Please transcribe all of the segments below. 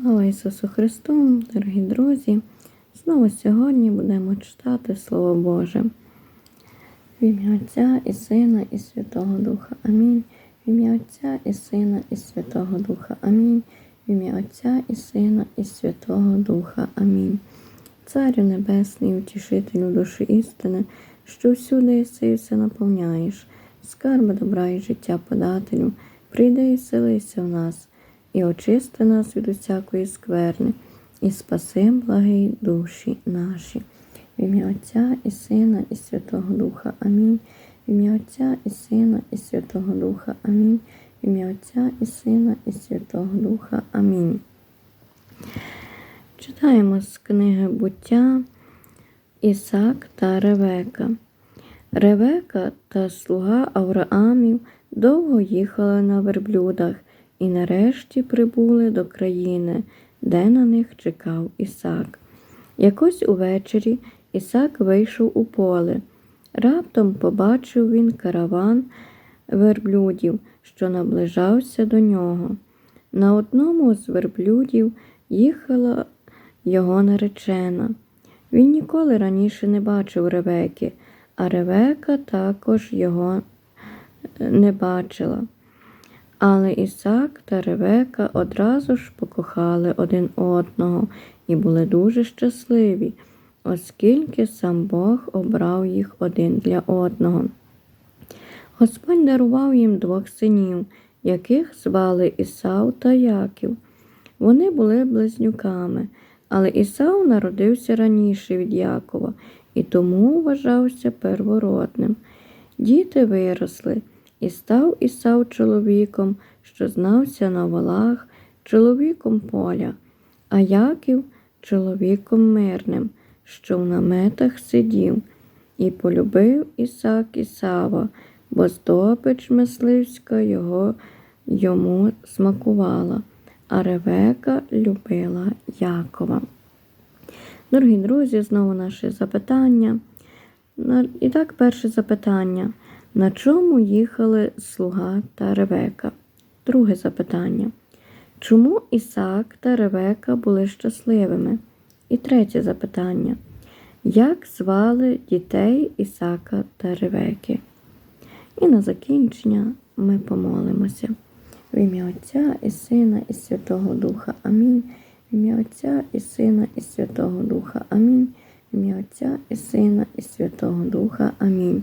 Слава Ісусу Христу, дорогі друзі! Знову сьогодні будемо читати Слово Боже. В ім'я Отця і Сина, і Святого Духа. Амінь. В ім'я Отця і Сина, і Святого Духа. Амінь. В ім'я Отця і Сина, і Святого Духа. Амінь. Царю Небесний, утішителю душі істини, що всюди єси і все наповняєш, скарби добра і життя подателю, прийди і селися в нас і очисти нас від усякої скверни, і спаси благі душі наші. В ім'я Отця і Сина, і Святого Духа. Амінь. В ім'я Отця і Сина, і Святого Духа. Амінь. В ім'я Отця і Сина, і Святого Духа. Амінь. Читаємо з книги буття Ісак та Ревека. Ревека та слуга Авраамів довго їхали на верблюдах і нарешті прибули до країни, де на них чекав Ісак. Якось увечері Ісак вийшов у поле. Раптом побачив він караван верблюдів, що наближався до нього. На одному з верблюдів їхала його наречена. Він ніколи раніше не бачив Ревеки, а Ревека також його не бачила. Але Ісак та Ревека одразу ж покохали один одного і були дуже щасливі, оскільки сам Бог обрав їх один для одного. Господь дарував їм двох синів, яких звали Ісав та Яків. Вони були близнюками, але Ісав народився раніше від Якова і тому вважався первородним. Діти виросли. І став Ісав чоловіком, що знався на валах, чоловіком поля, а Яків чоловіком мирним, що в наметах сидів, і полюбив Ісак Ісава, бо здобич мисливська його йому смакувала, а Ревека любила Якова. Дорогі друзі, знову наше запитання. І так, перше запитання. На чому їхали слуга та Ревека? Друге запитання. Чому Ісак та Ревека були щасливими? І третє запитання. Як звали дітей Ісака та Ревеки? І на закінчення ми помолимося. В ім'я Отця і Сина, і Святого Духа. Амінь. В ім'я Отця і Сина, і Святого Духа. Амінь. В ім'я Отця і Сина, і Святого Духа. Амінь.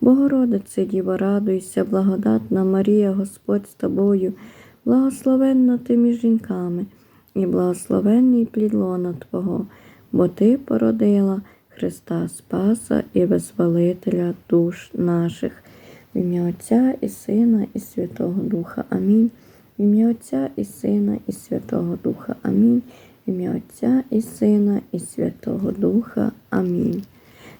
Богородице, Діво, радуйся, благодатна Марія, Господь з тобою, благословенна ти між жінками, і благословенний плід лона Твого, бо Ти породила Христа Спаса і Визволителя душ наших. В ім'я Отця і Сина, і Святого Духа. Амінь. В ім'я Отця і Сина, і Святого Духа. Амінь. В ім'я Отця і Сина, і Святого Духа. Амінь.